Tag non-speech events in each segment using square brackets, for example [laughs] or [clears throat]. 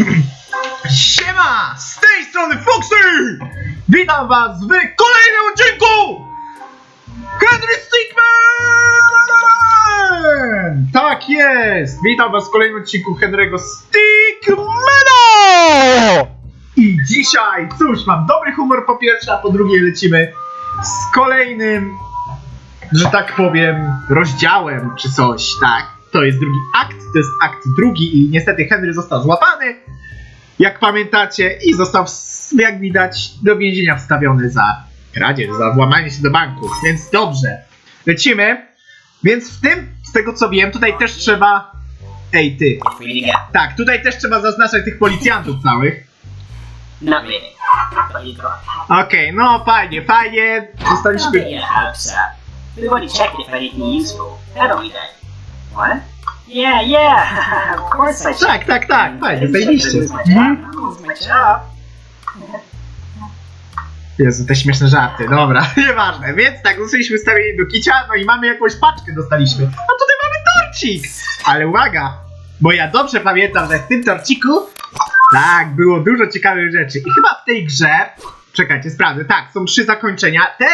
[clears throat] Siema! Z tej strony Foxy! Witam was w kolejnym odcinku! Henry Stickman! Tak jest! Witam was w kolejnym odcinku Henry'ego Stickmana! I dzisiaj, cóż, mam dobry humor po pierwsze, a po drugie lecimy z kolejnym, że tak powiem, rozdziałem czy coś, tak? To jest drugi akt, to jest akt drugi i niestety Henry został złapany, jak pamiętacie, i został, jak widać, do więzienia wstawiony za kradzież, za włamanie się do banku, więc dobrze. Lecimy, więc w tym, z tego co wiem, tutaj też trzeba... Ej, ty. If Tak, tutaj też trzeba zaznaczać tych policjantów całych. got. Okej, no fajnie, fajnie. Zostaliśmy. checked it for anything useful, haven't we then? What? Yeah, yeah, [laughs] of course I. Tak, tak, tak, fajnie, zajebiście. Mhm. Lose my job. Jezu, te śmieszne żarty, dobra, [laughs] nieważne. Więc tak, zostaliśmy wstawieni do kicia, no i mamy jakąś paczkę dostaliśmy. A tutaj mamy torcik! Ale uwaga, bo ja dobrze pamiętam, że w tym torciku, tak, było dużo ciekawych rzeczy. I chyba w tej grze, czekajcie, sprawdzę, tak, są trzy zakończenia. Te,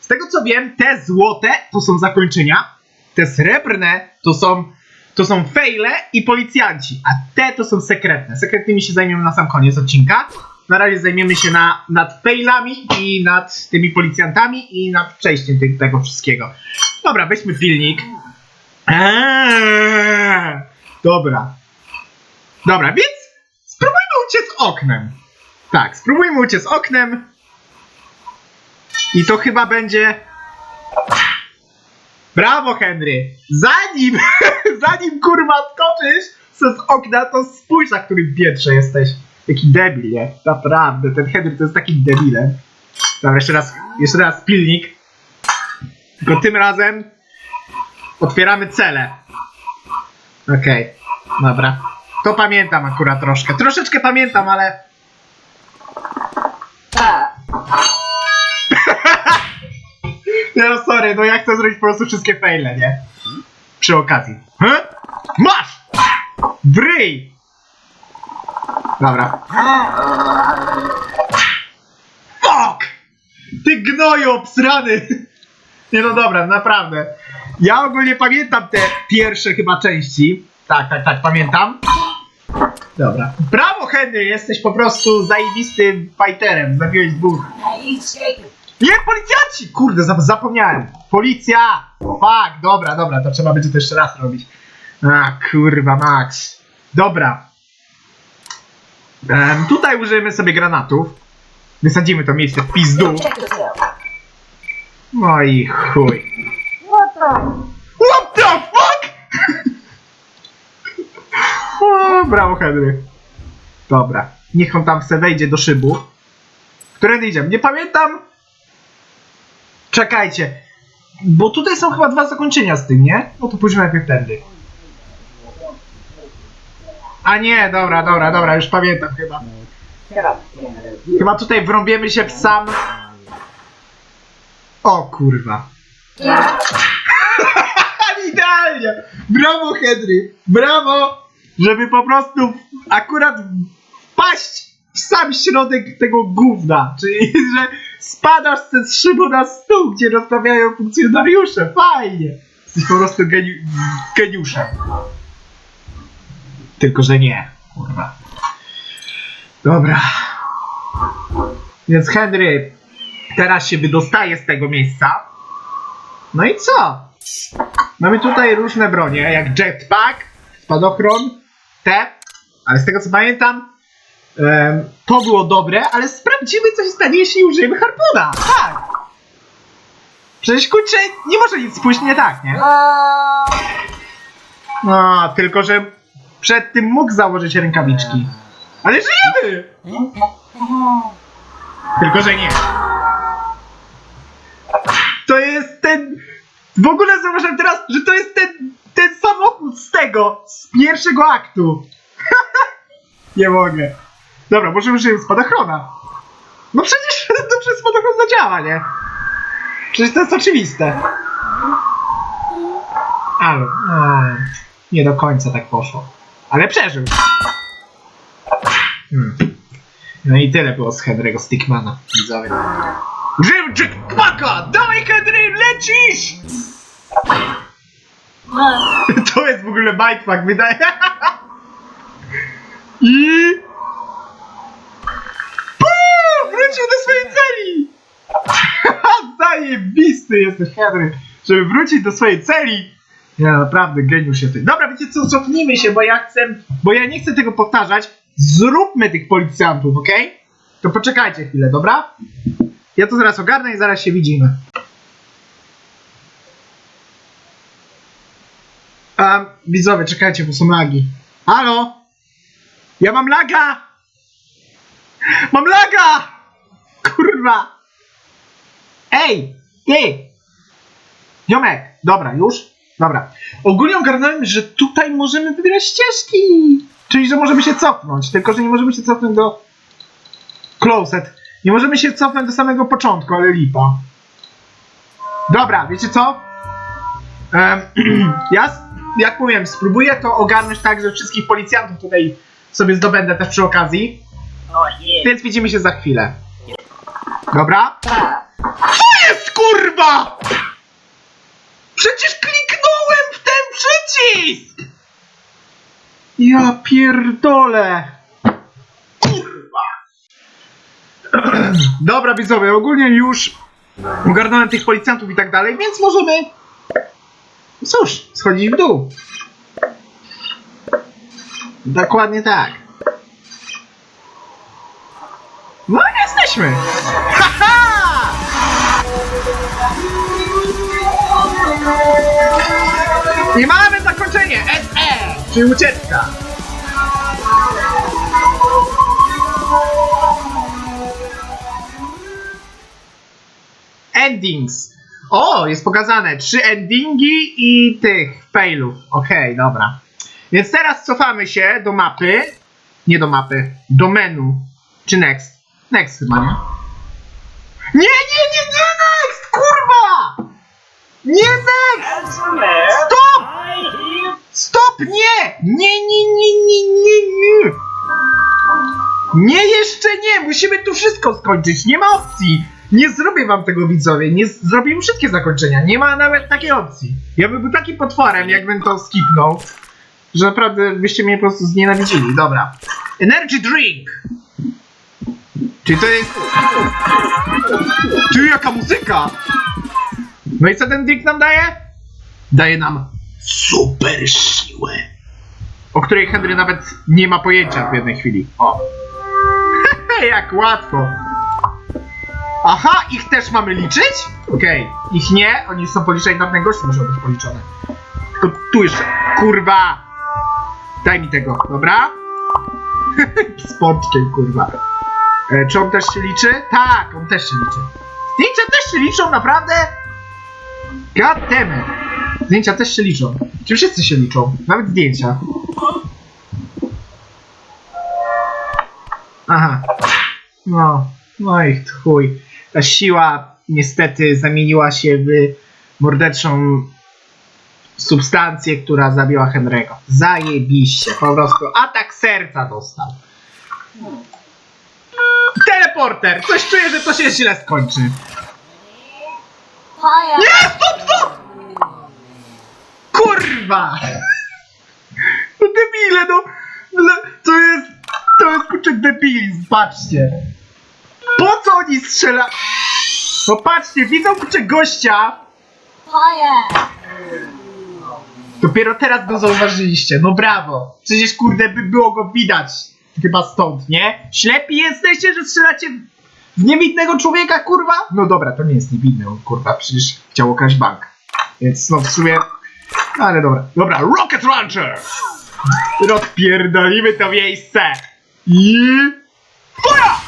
z tego co wiem, te złote to są zakończenia, te srebrne to są, to są fejle i policjanci, a te to są sekretne. Sekretnymi się zajmiemy na sam koniec odcinka. Na razie zajmiemy się na, nad failami i nad tymi policjantami i nad przejściem tych, tego wszystkiego. Dobra, weźmy pilnik. Eee, dobra. Dobra, więc spróbujmy uciec oknem. Tak, spróbujmy uciec oknem. I to chyba będzie. Brawo, Henry! Zanim, [laughs] zanim kurwa skoczysz z okna, to spójrz, na którym piętrze jesteś. Jaki debil, nie? Naprawdę, ten Henry to jest takim debilem. Dobra, jeszcze raz, jeszcze raz pilnik. Tylko tym razem otwieramy cele. Okej, dobra. To pamiętam akurat troszkę. Troszeczkę pamiętam, ale No sorry, no ja chcę zrobić po prostu wszystkie faile, nie? Przy okazji. Hm? Masz! Bryj! Dobra. Fuck! Ty gnoju obsrany! [laughs] Nie no dobra, naprawdę. Ja ogólnie pamiętam te pierwsze chyba części. Tak, tak, tak, pamiętam. Dobra. Brawo Henry, jesteś po prostu zajebistym fighterem. Zabiłeś dwóch. Nie, policjanci! Kurde, zap- zapomniałem. Policja! Fuck, dobra, dobra, to trzeba będzie to jeszcze raz robić. A, kurwa, Max. Dobra. Em, tutaj użyjemy sobie granatów. Wysadzimy to miejsce w pizdu. Check this out. No i chuj. What the? What the fuck? [laughs] o, brawo, Henry. Dobra. Niech on tam se wejdzie do szybu. Którędy idziemy? Nie pamiętam. Czekajcie. Bo tutaj są chyba dwa zakończenia z tym, nie? No to pójdźmy najpierw tędy. A nie, dobra, dobra, dobra, już pamiętam chyba. Chyba tutaj wrąbiemy się w sam... O kurwa. [laughs] Idealnie! Brawo Henry! Brawo! Żeby po prostu akurat wpaść w sam środek tego gówna. Czyli, że spadasz z szybu na stół, gdzie rozmawiają funkcjonariusze. Fajnie! Jesteś po prostu geni geniuszem. Tylko, że nie. Kurwa. Dobra. Więc Henry teraz się wydostaje z tego miejsca. No i co? Mamy tutaj różne bronie, jak jetpack, spadochron, te, ale z tego co pamiętam, to było dobre, ale sprawdzimy co się stanie, jeśli użyjemy harpuna. Tak! Przecież kurczę, nie może nic pójść nie tak, nie? No, tylko że przed tym mógł założyć rękawiczki. Ale żyjemy! Tylko, że nie. To jest ten. W ogóle zauważyłem teraz, że to jest ten, ten samochód z tego, z pierwszego aktu. [laughs] nie mogę. Dobra, może użyję spadochrona. No przecież [laughs] to przez spadochron zadziała, nie? Przecież to jest oczywiste. Ale. mm, nie do końca tak poszło. Ale przeżył. Hmm. No i tyle było z Henry'ego Stickmana. Widzowie. Użyłem jackpacka! Dawaj Henry, lecisz! [laughs] To jest w ogóle bikepack, wydaje. [laughs] I... wrócił do swojej celi! [laughs] Zajebisty jesteś, Henry, żeby wrócić do swojej celi. Ja naprawdę geniusz jesteś. Dobra, wiecie co, cofnijmy się, bo ja chcę, bo ja nie chcę tego powtarzać. Zróbmy tych policjantów, okej? To poczekajcie chwilę, dobra? Ja to zaraz ogarnę i zaraz się widzimy. Um, widzowie, czekajcie, bo są lagi. Halo? Ja mam laga! Mam laga! Kurwa! Ej! Ty! Ziomek! Dobra, już? Dobra. Ogólnie ogarnąłem, że tutaj możemy wybierać ścieżki! Czyli, że możemy się cofnąć, tylko, że nie możemy się cofnąć do... Closet. Nie możemy się cofnąć do samego początku, ale lipa. Dobra, wiecie co? Em, [clears throat] ja, jak mówiłem, spróbuję to ogarnąć tak, że wszystkich policjantów tutaj sobie zdobędę też przy okazji. Yeah. Więc widzimy się za chwilę. Dobra? Co jest kurwa? Przecież kliknąłem w ten przycisk! Ja pierdolę. Kurwa. Dobra, widzowie, ogólnie już ogarnąłem tych policjantów i tak dalej, więc możemy... Cóż, schodzić w dół. Dokładnie tak. No i jesteśmy! Haha! I mamy zakończenie! SE! Czyli ucieczka! Endings! O, jest pokazane trzy endingi i tych failów. Okej, dobra. Więc teraz cofamy się do mapy. Nie do mapy, do menu. Czy next? Next chyba, nie? Nie, nie, nie, nie next! Kurwa! Nie next! Stop! Stop! Nie! Nie, nie, nie, nie, nie, nie! Nie, jeszcze nie! Musimy tu wszystko skończyć, nie ma opcji! Nie zrobię wam tego widzowie, nie z- zrobimy wszystkie zakończenia, nie ma nawet takiej opcji. Ja bym był takim potworem, jakbym to skipnął, że naprawdę byście mnie po prostu znienawidzili. Dobra. Energy drink! Czy to jest... Czy jaka muzyka? No i co ten drink nam daje? Daje nam super siłę. O której Henry nawet nie ma pojęcia w jednej chwili. O. [laughs] Jak łatwo. Aha, ich też mamy liczyć? Okej. Ich nie, oni są policzeni, na ten gościu muszą być policzone. To tu jeszcze. Kurwa! Daj mi tego, dobra? [laughs] Spoczkiem, kurwa. E, czy on też się liczy? Tak, on też się liczy. Zdjęcia też się liczą, naprawdę? God damn. Zdjęcia też się liczą. Czy wszyscy się liczą? Nawet zdjęcia. Aha. No, no i chuj. Ta siła niestety zamieniła się w morderczą substancję, która zabiła Henry'ego. Zajebiście, po prostu atak serca dostał. Teleporter! Coś czuję, że to się źle skończy. Nie, stop, stop! Kurwa! No debile, no! Le- To jest... To jest kurczę debilizm, patrzcie! Po co oni strzela... No patrzcie, widzą kurczę gościa! Dopiero teraz go zauważyliście, no brawo! Przecież kurde by było go widać chyba stąd, nie? Ślepi jesteście, że strzelacie w niewidnego człowieka, kurwa? No dobra, to nie jest niewidny, on kurwa przecież chciał okraść bank. Więc no w sumie... Ale dobra. Dobra, Rocket Launcher! Rozpierdolimy to miejsce! I... Fuja!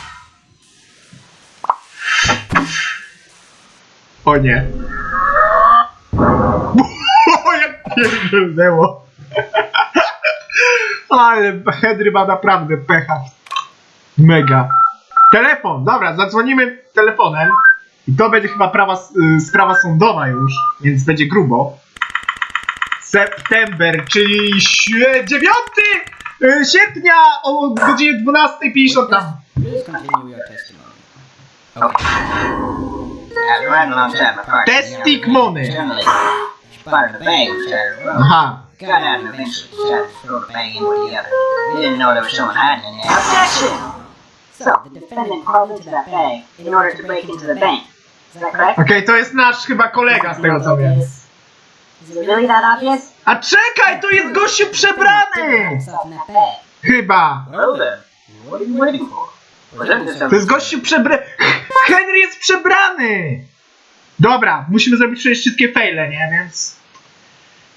O nie. [laughs] O, jak pierdolnęło. Ale Henry ma naprawdę pecha. Mega. Telefon, dobra, zadzwonimy telefonem. I to będzie chyba prawa, y, sprawa sądowa już, więc będzie grubo. September, czyli sie- 9 y, sierpnia o godzinie 12.50 tam. Please continue your testimony. The started running. Aha. Got out and eventually in with the other. We didn't know there was someone hiding in there. Objection! So, the defendant crawled into that bag in order to break into the bank. Is that correct? Okej, to jest nasz chyba kolega z tego co wiem. Is it really that obvious? A czekaj, to jest gościu przebrany! Stuff in that bag. Chyba. Well then, what are you waiting for? Present yourself. To jest gościu przebrany. Henry jest przebrany! Dobra, musimy zrobić przecież wszystkie faile, nie? Więc.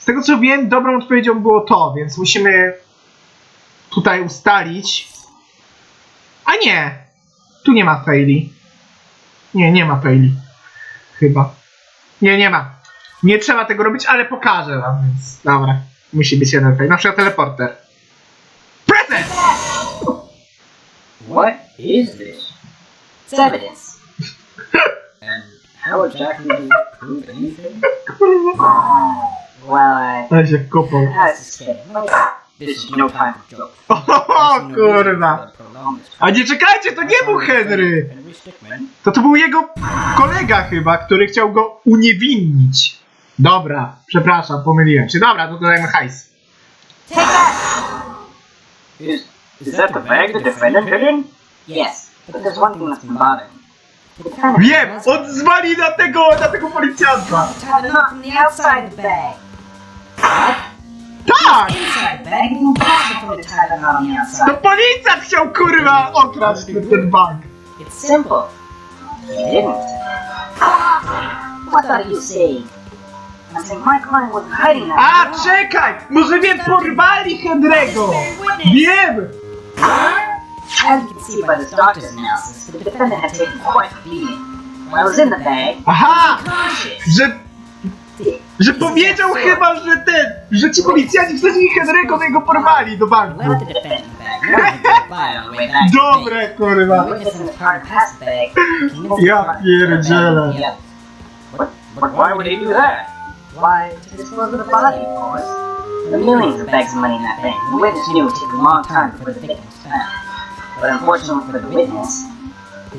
Z tego co wiem, dobrą odpowiedzią było to, więc musimy tutaj ustalić. A nie! Tu nie ma faili. Nie, nie ma faili. Chyba. Nie, nie ma. Nie trzeba tego robić, ale pokażę wam, więc. Dobra. Musi być jeden fail. Na przykład teleporter. Present! What is this? It's evidence. and how exactly do you prove anything? Kurwa. [laughs] Well, I... Ale się kopał. I was just kidding. This is no time for jokes. O kurwa! A nie czekajcie, to nie był Henry! To to był jego kolega chyba, który chciał go uniewinnić. Dobra, przepraszam, pomyliłem się. Dobra, to dodajmy hajs. Is, is that the bag the defendant hid in? Yes, but there's one thing that's been bothering me. The defendant Wiem, on zwali na tego, na tego policjanta. Tied the knot from the outside of the bag. Tak! Inside the bag, you impossible for me to tie the To outside. policjant chciał kurwa okraść ten, ten bank. It's simple. He didn't. What are you saying? I'm saying my client was hiding that. A, czekaj! Może wiem, porwali Henry'ego! Wiem! As you can see by this doctor's analysis, the defendant had taken quite a beating. When I was in the bag, Aha! conscious. Że, że powiedział chyba, że ten, że ci policjanci wcześniej Henry'ego jego porwali do banku. Left the bag. The. Dobre, kurwa. Car bag. Ja pierdzielę. Yeah. But, but why would he do that? Why, to dispose of the body, of course. The millions of bags of money in that bank. The witness knew it would take a long time before the victim was found. But unfortunately for the witness,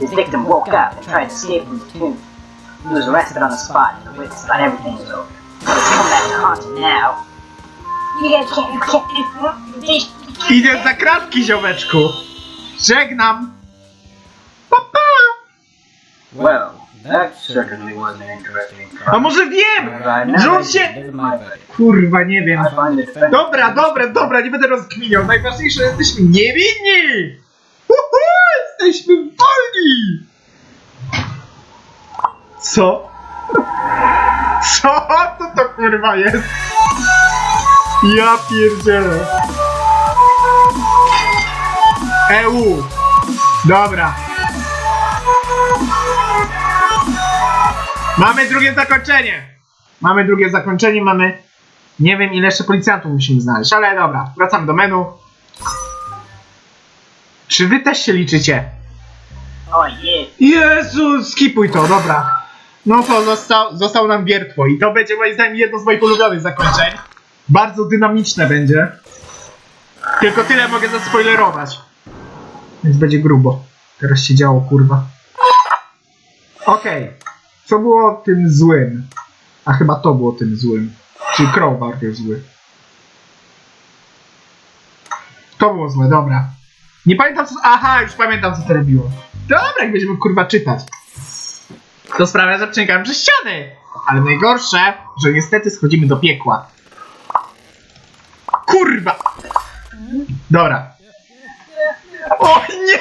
his victim woke up and tried to escape from the tomb. He was arrested on the spot, and the witness thought everything was over. Idę za kratki, ziomeczku. Żegnam. Pa, pa. Well, that certainly was an interesting A może wiem, on się... Kurwa, nie wiem. Dobra, dobra, dobra, nie będę rozkminiał. Najważniejsze, że jesteśmy niewinni! Uhu, jesteśmy wolni! Co? Co to to kurwa jest? Ja pierdzielę. EU. Dobra. Mamy drugie zakończenie. Mamy drugie zakończenie, mamy nie wiem ile jeszcze policjantów musimy znaleźć, ale dobra, wracamy do menu. Czy wy też się liczycie? Oh yeah. Jezu, skipuj to, dobra. No to został, został nam wiertło i to będzie moim zdaniem jedno z moich ulubionych zakończeń. Bardzo dynamiczne będzie. Tylko tyle mogę zaspoilerować. Więc będzie grubo. Teraz się działo, kurwa. Okej. Co było tym złym? A chyba to było tym złym. Czyli Crowbar jest zły. To było złe, dobra. Nie pamiętam co... Aha, już pamiętam co to robiło. Dobra, jak będziemy kurwa czytać. To sprawia, że przenikamy przez ściany. Ale najgorsze, że niestety schodzimy do piekła. Kurwa! Dobra. O nie!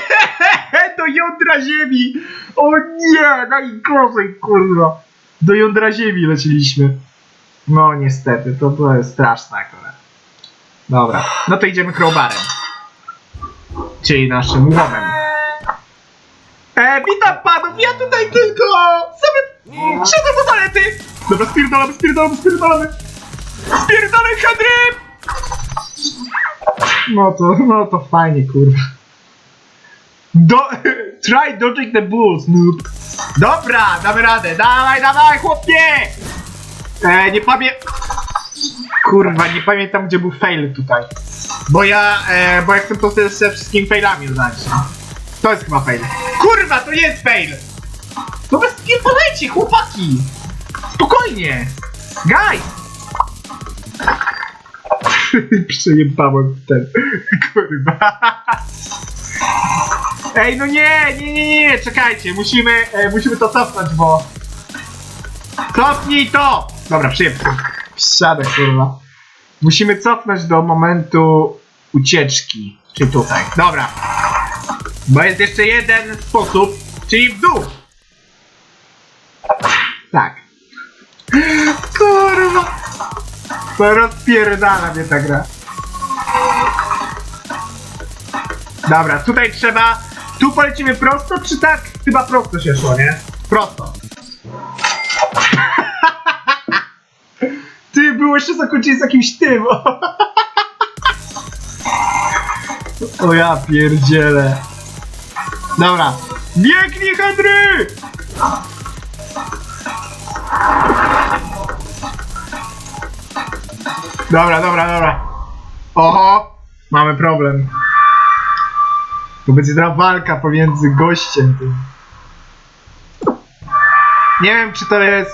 Do jądra ziemi! O nie! Najgorzej, kurwa! Do jądra ziemi leciliśmy. No niestety, to, jest straszne akurat. Dobra, no to idziemy crowbarem. Czyli naszym łomem. E, witam panów, ja tutaj tylko sobie siedzę do toalety. Dobra, spierdolamy, spierdolamy, spierdolamy. Spierdolę Henry! No to, no to fajnie, kurwa. Do, try dodging the bulls, noob. Dobra, damy radę, dawaj, dawaj, chłopie! E, nie pamię... Kurwa, nie pamiętam gdzie był fail tutaj. Bo ja, e, bo ja chcę to ze wszystkimi failami znać. To jest chyba fail. Kurwa, to nie jest fail! To bez nie poleci, chłopaki! Spokojnie! Guys! [laughs] Przejebałem ten. Kurwa. Ej, no nie, nie, nie, nie, czekajcie, musimy, e, musimy to cofnąć, bo... Cofnij to! Dobra, przyjemnie. Siadę, kurwa. Musimy cofnąć do momentu ucieczki. Czyli tutaj. Dobra. Bo jest jeszcze jeden sposób, czyli w dół. Tak. Kurwa. To rozpierdala mnie ta gra. Dobra, tutaj trzeba... Tu polecimy prosto, czy tak? Chyba prosto się szło, nie? Prosto. [laughs] Ty, było jeszcze zakończenie z jakimś tym. [laughs] O ja pierdzielę. Dobra. Biegnij, Henry! Dobra, dobra, dobra. Oho, mamy problem. To będzie teraz walka pomiędzy gościem tym. Nie wiem, czy to jest...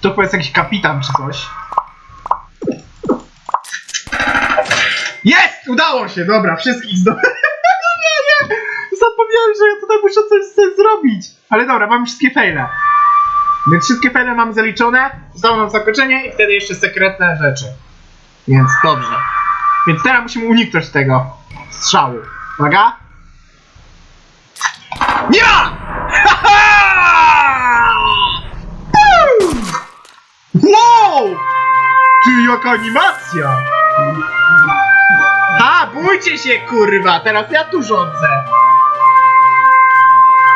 To jest jakiś kapitan czy coś. Jest! Udało się! Dobra, wszystkich zdo... [laughs] Zapomniałem, że ja tutaj muszę coś, zrobić. Ale dobra, mamy wszystkie fejle. Więc wszystkie fejle mamy zaliczone. Zostało nam zakończenie i wtedy jeszcze sekretne rzeczy. Więc dobrze. Więc teraz musimy uniknąć tego strzału. Uwaga! Nie ma! Boom! [laughs] Wow! Ty, jaka animacja! Ha, bójcie się, kurwa! Teraz ja tu rządzę!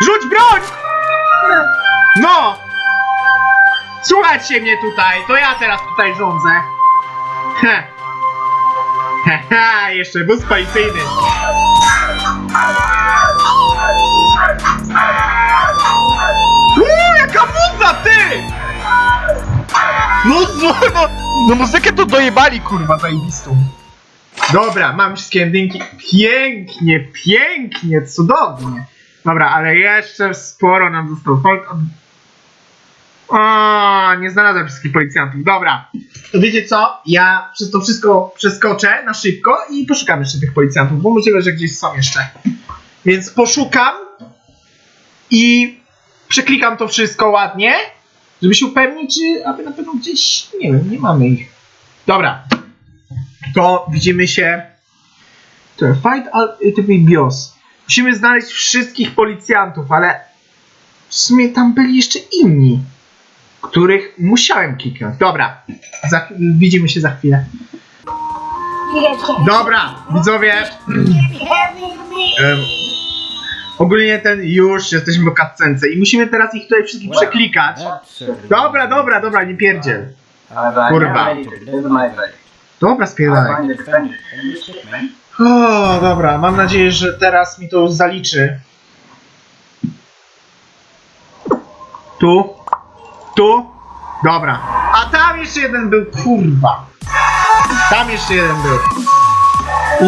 Rzuć broń! No! Słuchajcie mnie tutaj, to ja teraz tutaj rządzę. Heh. Haha, jeszcze bus policyjny. Uuu, jaka muza, ty! No, no, no, no muzykę to dojebali, kurwa, zajebistą. Dobra, mam wszystkie endingi. Pięknie, pięknie, cudownie. Dobra, ale jeszcze sporo nam zostało. Folk od... O, nie znalazłem wszystkich policjantów. Dobra, to wiecie co? Ja przez to wszystko przeskoczę na szybko i poszukam jeszcze tych policjantów, bo możliwe, że gdzieś są jeszcze. Więc poszukam i przeklikam to wszystko ładnie, żeby się upewnić, czy aby na pewno gdzieś, nie wiem, nie mamy ich. Dobra, to widzimy się. To fight ultimate bios. Musimy znaleźć wszystkich policjantów, ale w sumie tam byli jeszcze inni, których musiałem kliknąć. Dobra, za, widzimy się za chwilę. Dobra, widzowie. Em, ogólnie ten już jesteśmy po cutscence i musimy teraz ich tutaj wszystkich przeklikać. Dobra, dobra, dobra, nie pierdziel. Kurwa. Dobra, spierdalaj. O, dobra, mam nadzieję, że teraz mi to zaliczy. Tu? Tu? Dobra. A tam jeszcze jeden był, kurwa. Tam jeszcze jeden był.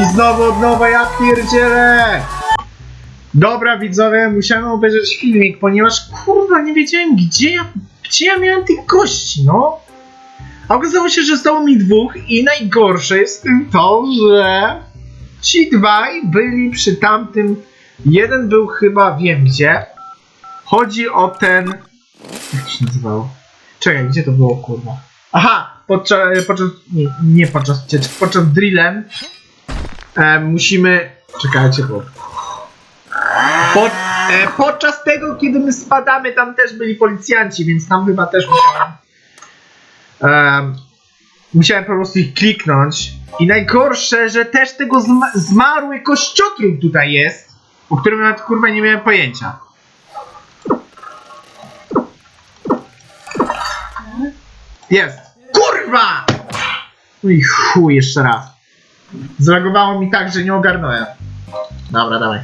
I znowu od nowa, ja pierdzielę. Dobra, widzowie, musiałem obejrzeć filmik, ponieważ kurwa nie wiedziałem, gdzie ja, gdzie ja miałem tych gości, no. A okazało się, że zostało mi dwóch i najgorsze jest w tym to, że ci dwaj byli przy tamtym. Jeden był chyba wiem gdzie. Chodzi o ten. Jak się nazywało? Czekaj, gdzie to było kurwa? Aha! Podczas. podczas nie, nie podczas podczas drillem e, musimy. Czekajcie, bo. Pod, e, podczas tego, kiedy my spadamy, tam też byli policjanci, więc tam chyba też musiałem. Em, musiałem po prostu ich kliknąć. I najgorsze, że też tego zma- zmarły kościotrup tutaj jest, o którym nawet kurwa nie miałem pojęcia. Jest! Kurwa! No i chuj, jeszcze raz. Zlagowało mi tak, że nie ogarnąłem. Dobra, dawaj.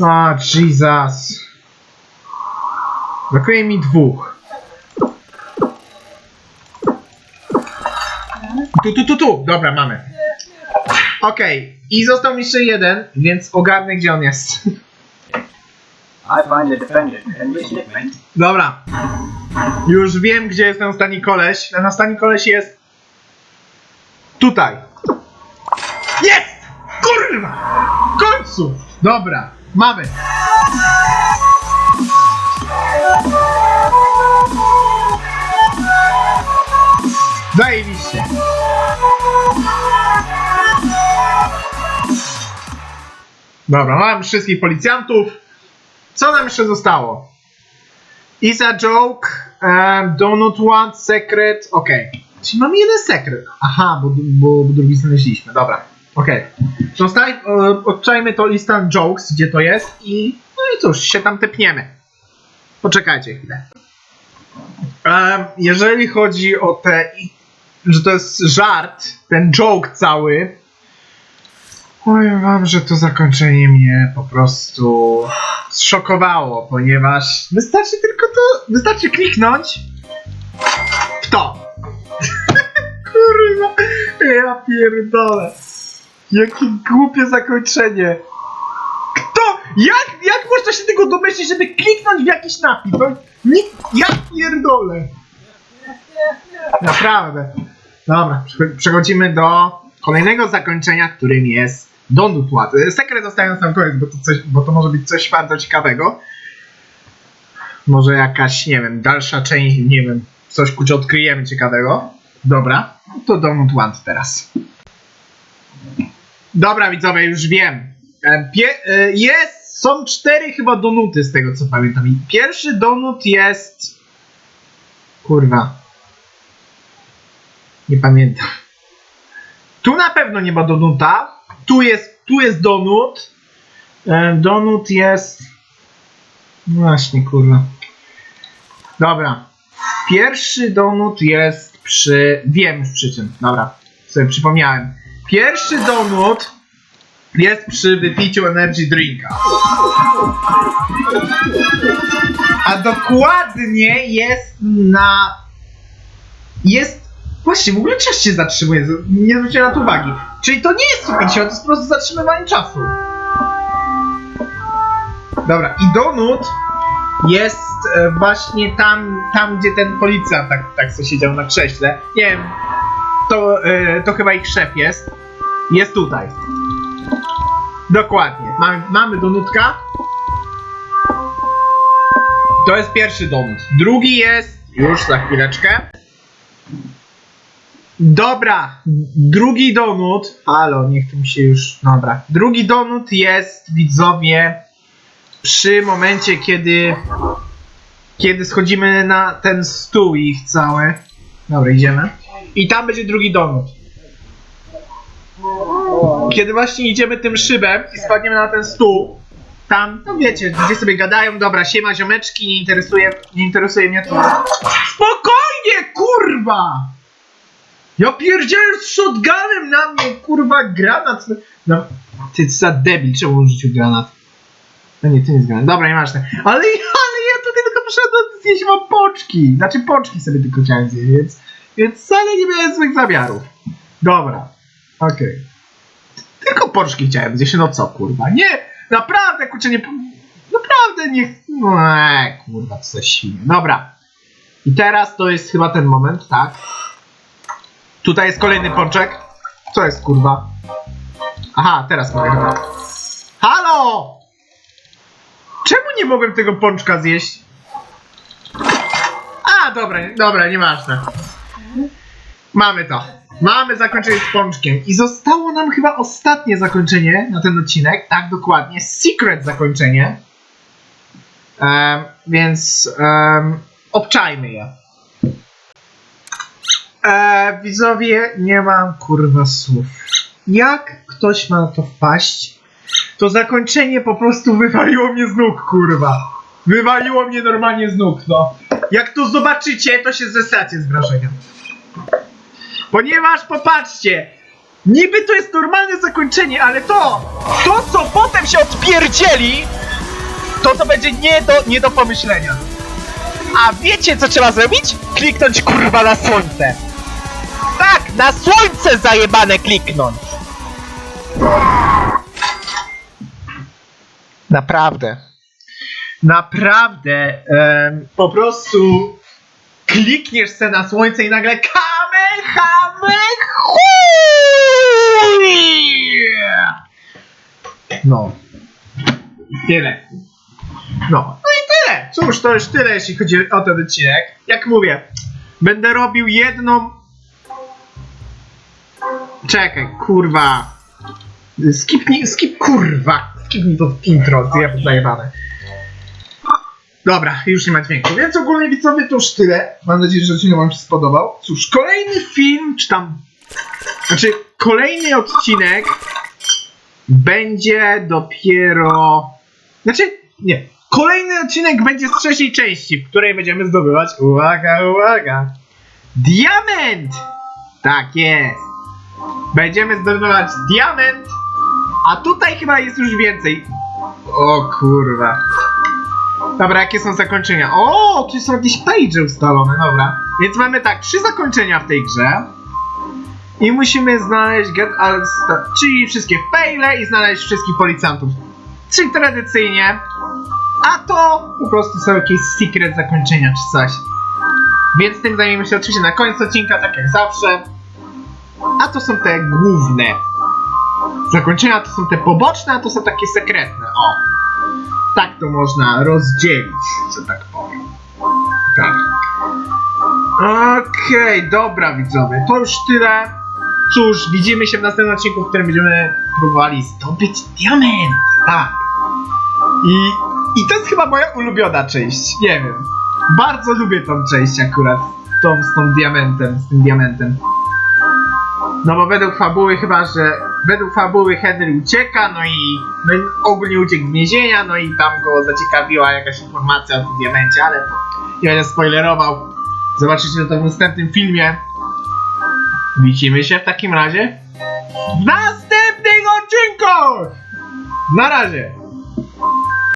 O, Jesus. Brakuje mi dwóch. Tu, tu, tu, tu! Dobra, mamy. Okej, i został mi jeszcze jeden, więc ogarnę gdzie on jest. I find the defendant and the shipment. Dobra. Już wiem, gdzie jest ten ostatni koleś. Ten ostatni koleś jest... Tutaj. Jest! Kurwa! W końcu! Dobra, mamy. Zajebiście. Dobra, mam wszystkich policjantów. Co nam jeszcze zostało? Is a joke, um, donut want, secret, okej. Czyli mamy jeden sekret. Aha, bo, bo, bo drugi znaleźliśmy, dobra. Okej. Zostań, e, odczajmy to lista jokes, gdzie to jest i no i cóż, się tam tepniemy. Poczekajcie chwilę. Em, jeżeli chodzi o te, że to jest żart, ten joke cały, powiem wam, że to zakończenie mnie po prostu zszokowało, ponieważ wystarczy tylko to, wystarczy kliknąć w to. [laughs] Kurwa, ja pierdolę. Jakie głupie zakończenie. Kto? Jak, jak można się tego domyślić, żeby kliknąć w jakiś napis? Nikt, ja pierdolę. Naprawdę. Dobra, prze- przechodzimy do kolejnego zakończenia, którym jest Donut Ład. Sekret zostaje na koniec, bo to, coś, bo to może być coś bardzo ciekawego. Może jakaś, nie wiem, dalsza część, nie wiem, coś kuć odkryjemy ciekawego. Dobra, to Donut Ład teraz. Dobra, widzowie, już wiem. E, e, jest, są cztery chyba donuty z tego co pamiętam. Pierwszy donut jest... Kurwa. Nie pamiętam. Tu na pewno nie ma donuta. Tu jest, tu jest donut. E, donut jest... Właśnie, kurwa. Dobra. Pierwszy donut jest przy... Wiem już przy czym. Dobra. Sobie przypomniałem. Pierwszy donut jest przy wypiciu energy drinka. A dokładnie jest na... Jest... Właśnie, w ogóle czas się zatrzymuje. Nie zwróciłem na to uwagi. Czyli to nie jest super siła, to jest po prostu zatrzymywanie czasu. Dobra, i donut jest e, właśnie tam, tam gdzie ten policjant tak, tak sobie siedział na krześle. Nie wiem, to, e, to chyba ich szef jest. Jest tutaj. Dokładnie. Mamy, mamy donutka. To jest pierwszy donut. Drugi jest. Już za chwileczkę. Dobra. Drugi donut. Halo, niech tu mi się już. Dobra. Drugi donut jest, widzowie, przy momencie, kiedy. Kiedy schodzimy na ten stół ich cały. Dobra, idziemy. I tam będzie drugi donut. Kiedy właśnie idziemy tym szybem i spadniemy na ten stół, tam, no wiecie, gdzie sobie gadają, dobra, siema ziomeczki, nie interesuje, nie interesuje mnie to. Spokojnie, kurwa! Ja pierdzielę z shotgunem na mnie, kurwa, granat. No, ty za debil, czemu on rzucił granat? No nie, to nie jest granat. Dobra, nie masz Ale, ale ja tutaj tylko przyszedłem zjeść wam poczki. Znaczy poczki sobie tylko chciałem zjeść, więc, więc wcale nie miałem złych zamiarów. Dobra, okej. Tylko poczki chciałem zjeść, no co kurwa, nie, naprawdę kurczę, nie, naprawdę nie, no eee, kurwa, co za świnie. Dobra, i teraz to jest chyba ten moment, tak? Tutaj jest kolejny pączek. Co jest kurwa? Aha, teraz mogę chyba. Halo! Czemu nie mogłem tego pączka zjeść? A, dobra, dobra, nieważne. Mamy to. Mamy zakończenie z pączkiem. I zostało nam chyba ostatnie zakończenie na ten odcinek. Tak, dokładnie. Secret zakończenie. Em, więc um, obczajmy je. E, widzowie, nie mam kurwa słów. Jak ktoś ma na to wpaść, to zakończenie po prostu wywaliło mnie z nóg, kurwa. Wywaliło mnie normalnie z nóg, no. Jak to zobaczycie, to się zesacie z wrażenia. Ponieważ popatrzcie, niby to jest normalne zakończenie, ale to, to co potem się odpierdzieli, to to będzie nie do, nie do pomyślenia. A wiecie co trzeba zrobić? Kliknąć kurwa na słońce. Na słońce zajebane kliknąć. Naprawdę. Naprawdę. em, po prostu klikniesz se na słońce i nagle Kamehameha! No. Tyle. No. No i tyle. Cóż, to już tyle, jeśli chodzi o ten odcinek. Jak mówię, będę robił jedną... Czekaj, kurwa. Skipnij, skip, kurwa. Skipnij to intro, zje- zajebane. Dobra, już nie ma dźwięku, więc ogólnie widzowie to już tyle. Mam nadzieję, że odcinek wam się spodobał. Cóż, kolejny film, czy tam... Znaczy, kolejny odcinek będzie dopiero... Znaczy, nie. Kolejny odcinek będzie z trzeciej części, w której będziemy zdobywać... Uwaga, uwaga! Diament! Tak jest! Będziemy zdobywać diament, a tutaj chyba jest już więcej. O kurwa. Dobra, jakie są zakończenia? O, tu są jakieś page ustalone, dobra. Więc mamy tak, trzy zakończenia w tej grze. I musimy znaleźć get all czyli wszystkie faile i znaleźć wszystkich policjantów. Czyli tradycyjnie. A to po prostu są jakieś secret zakończenia czy coś. Więc tym zajmiemy się oczywiście na końcu odcinka, tak jak zawsze. A to są te główne. Zakończenia to są te poboczne, a to są takie sekretne. O. Tak to można rozdzielić, że tak powiem. Tak. Okej, dobra widzowie, to już tyle. Cóż, widzimy się w następnym odcinku, w którym będziemy próbowali zdobyć diament. Tak. I, I to jest chyba moja ulubiona część. Nie wiem. Bardzo lubię tą część akurat. Tą z tą diamentem, z tym diamentem. No bo według fabuły chyba, że według fabuły Henry ucieka, no i no ogólnie uciekł z więzienia, no i tam go zaciekawiła jakaś informacja o tym diamencie, ale nie będę spoilerował. Zobaczycie to w następnym filmie. Widzimy się w takim razie w następnych odcinkach! Na razie!